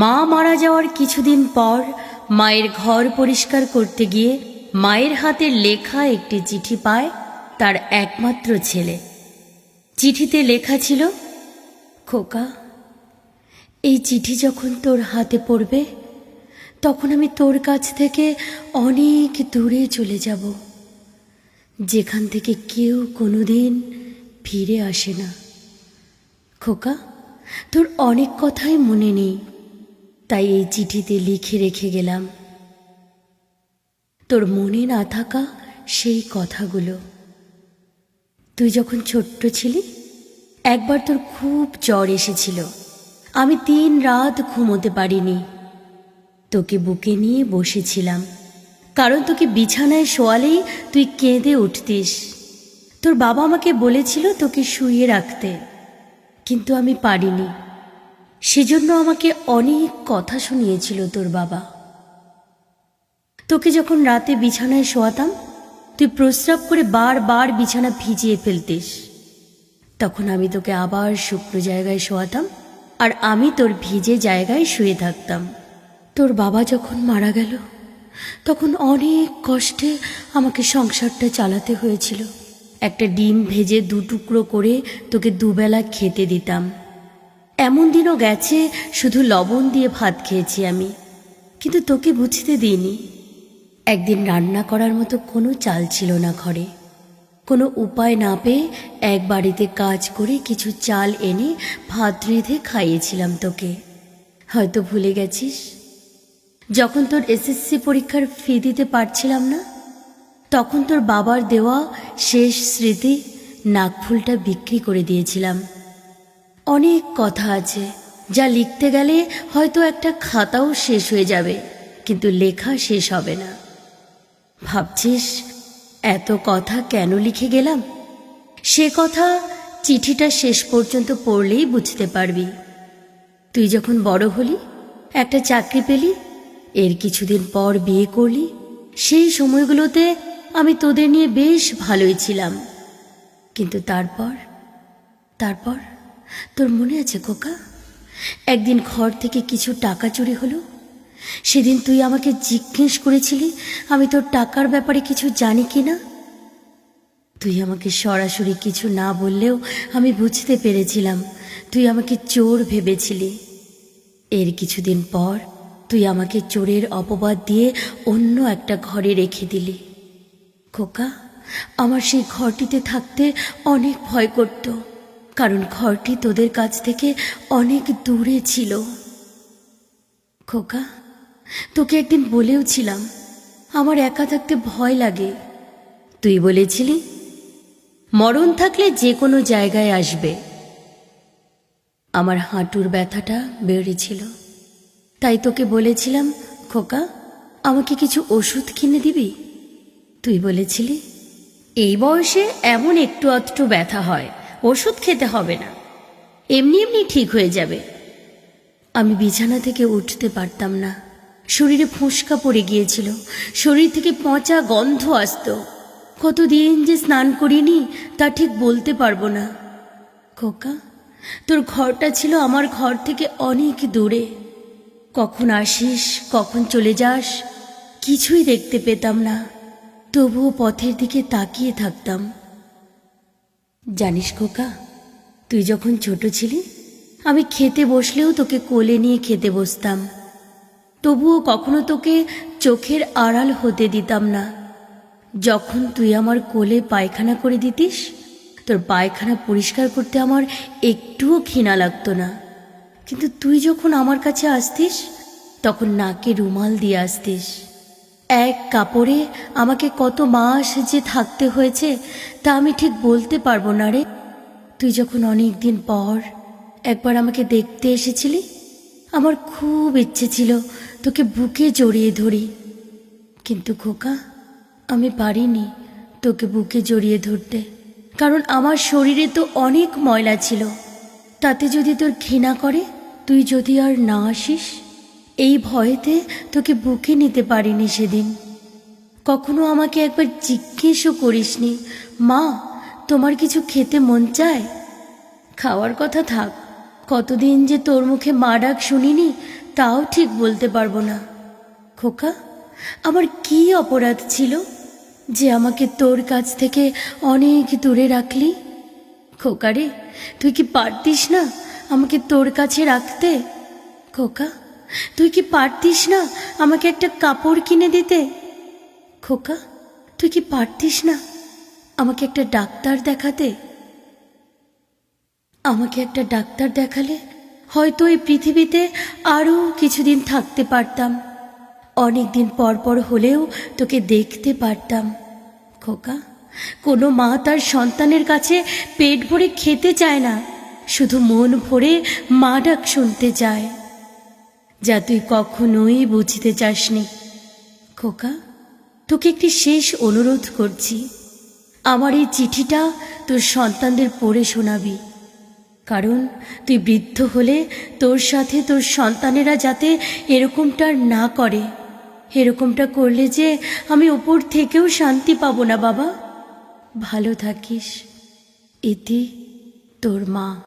মা মারা যাওয়ার কিছুদিন পর মায়ের ঘর পরিষ্কার করতে গিয়ে মায়ের হাতের লেখা একটি চিঠি পায় তার একমাত্র ছেলে। চিঠিতে লেখা ছিল, খোকা, এই চিঠি যখন তোর হাতে পড়বে, তখন আমি তোর কাছ থেকে অনেক দূরে চলে যাব, যেখান থেকে কেউ কোনোদিন ফিরে আসে না। খোকা, তোর অনেক কথাই মনে নেই। তাই এই চিঠিতে লিখে রেখে গেলাম। তোর মনে না থাকা সেই কথাগুলো। তুই যখন ছোট্ট ছিলি, একবার তোর খুব জ্বর এসেছিল। আমি তিন রাত ঘুমোতে পারিনি। তোকে বুকে নিয়ে বসেছিলাম। কারণ তোকে বিছানায় শোয়ালেই তুই কেঁদে উঠতিস। তোর বাবা আমাকে বলেছিল তোকে শুয়ে রাখতে। কিন্তু আমি পারিনি। সেজন্য আমাকে অনেক কথা শুনিয়েছিল তোর বাবা। তোকে যখন রাতে বিছানায় শোয়াতাম, তুই প্রস্রাব করে বারবার বিছানা ভিজিয়ে ফেলতিস। তখন আমি তোকে আবার শুকনো জায়গায় শোয়াতাম আর আমি তোর ভিজে জায়গায় শুয়ে থাকতাম। তোর বাবা যখন মারা গেল, তখন অনেক কষ্টে আমাকে সংসারটা চালাতে হয়েছিল। একটা ডিম ভেজে দু টুকরো করে তোকে দুবেলা খেতে দিতাম। এমন দিনও গেছে, শুধু লবণ দিয়ে ভাত খেয়েছি আমি। কিন্তু তোকে বুঝতে দিইনি। একদিন রান্না করার মতো কোনো চাল ছিল না ঘরে। কোনো উপায় না পেয়ে এক বাড়িতে কাজ করে কিছু চাল এনে ভাত রেঁধে খাইয়েছিলাম তোকে। হয়তো ভুলে গেছিস? যখন তোর এসএসসি পরীক্ষার ফি দিতে পারছিলাম না, তখন তোর বাবার দেওয়া শেষ স্মৃতি নাকফুলটা বিক্রি করে দিয়েছিলাম। অনেক কথা আছে, যা লিখতে গেলে হয়তো একটা খাতাও শেষ হয়ে যাবে, কিন্তু লেখা শেষ হবে না। ভাবছিস, এত কথা কেন লিখে গেলাম? সে কথা চিঠিটা শেষ পর্যন্ত পড়লেই বুঝতে পারবি। তুই যখন বড় হলি, একটা চাকরি পেলি, এর কিছুদিন পর বিয়ে করলি, সেই সময়গুলোতে আমি তোদের নিয়ে বেশ ভালোই ছিলাম। কিন্তু তারপর? তারপর? তোর মনে আছে খোকা? একদিন ঘর থেকে কিছু টাকা চুরি হলো। সেদিন তুই আমাকে জিজ্ঞেস করেছিলি, আমি তোর টাকার ব্যাপারে কিছু জানি কি না তুই আমাকে সরাসরি কিছু না বললেও আমি বুঝতে পেরেছিলাম, তুই আমাকে চোর ভেবেছিলি। এর কিছুদিন পর তুই আমাকে চোরের অপবাদ দিয়ে অন্য একটা ঘরে রেখে দিলি। খোকা, আমার সেই ঘরটিতে থাকতে অনেক ভয় করত। কারণ ঘরটি তোদের কাছ থেকে অনেক দূরে ছিল। খোকা, তোকে একদিন বলেও ছিলাম, আমার একা থাকতে ভয় লাগে। তুই বলেছিলি, মরণ থাকলে যে কোনো জায়গায় আসবে। আমার হাঁটুর ব্যথাটা বেড়েছিল। তাই তোকে বলেছিলাম, খোকা, আমাকে কিছু ওষুধ কিনে দিবি? তুই বলেছিলি, এই বয়সে এমন একটু অতটু ব্যথা হয়। ওষুধ খেতে হবে না। এমনি এমনি ঠিক হয়ে যাবে। আমি বিছানা থেকে উঠতে পারতাম না। শরীরে ফোঁসকা পড়ে গিয়েছিল। শরীর থেকে পচা গন্ধ আসতো। কতদিন যে স্নান করিনি, তা ঠিক বলতে পারব না। খোকা, তোর ঘরটা ছিল আমার ঘর থেকে অনেক দূরে। কখন আসিস, কখন চলে যাস, কিছুই দেখতে পেতাম না। তবুও পথের দিকে তাকিয়ে থাকতাম। জানিস খোকা, তুই যখন ছোট ছিলি, আমি খেতে বসলেও তোকে কোলে নিয়ে খেতে বসতাম। তবুও কখনো তোকে চোখের আড়াল হতে দিতাম না। যখন তুই আমার কোলে পায়খানা করে দিতিস, তোর পায়খানা পরিষ্কার করতে আমার একটুও ঘৃণা লাগতো না। কিন্তু তুই যখন আমার কাছে আসতিস, তখন নাকে রুমাল দিয়ে আসতিস। এক কাপড়ে আমাকে কত মাস যে থাকতে হয়েছে, তা আমি ঠিক বলতে পারব না রে। তুই যখন অনেক দিন পর একবার আমাকে দেখতে এসেছিলি, আমার খুব ইচ্ছে ছিল তোকে বুকে জড়িয়ে ধরি। কিন্তু খোকা, আমি পারিনি তোকে বুকে জড়িয়ে ধরতে, কারণ আমার শরীরে তো অনেক ময়লা ছিল। তাতে যদি তোর ঘৃণা করে, তুই যদি আর না আসিস এই ভয়েতে তোকে বুকে নিতে পারিনি সেদিন। কখনো আমাকে একবার জিজ্ঞেসও করিসনি, মা, তোমার কিছু খেতে মন চায়? খাওয়ার কথা থাক, কতদিন যে তোর মুখে মা ডাক শুনিনি, তাও ঠিক বলতে পারব না। খোকা, আমার কি অপরাধ ছিল যে আমাকে তোর কাছ থেকে অনেক দূরে রাখলি? খোকা রে, তুই কি পারতিস না আমাকে তোর কাছে রাখতে? খোকা তুই কি পারতিস না আমাকে একটা কাপড় কিনে দিতে? খোকা, তুই কি পারতিস না আমাকে একটা ডাক্তার দেখাতে? আমাকে একটা ডাক্তার দেখালে হয়তো এই পৃথিবীতে আরও কিছুদিন থাকতে পারতাম। অনেক দিন পর পর হলেও তোকে দেখতে পারতাম। খোকা, কোনো মা তার সন্তানের কাছে পেট ভরে খেতে চায় না, শুধু মন ভরে মা ডাক শুনতে চায়। যা তুই কখনোই বুঝতে চাসনি। খোকা, তোকে একটি শেষ অনুরোধ করছি। আমার এই চিঠিটা তোর সন্তানদের পড়ে শোনাবি। কারণ তুই বৃদ্ধ হলে তোর সাথে তোর সন্তানেরা যাতে এরকমটা না করে। এরকমটা করলে যে আমি ওপর থেকেও শান্তি পাবো না বাবা। ভালো থাকিস। ইতি তোর মা।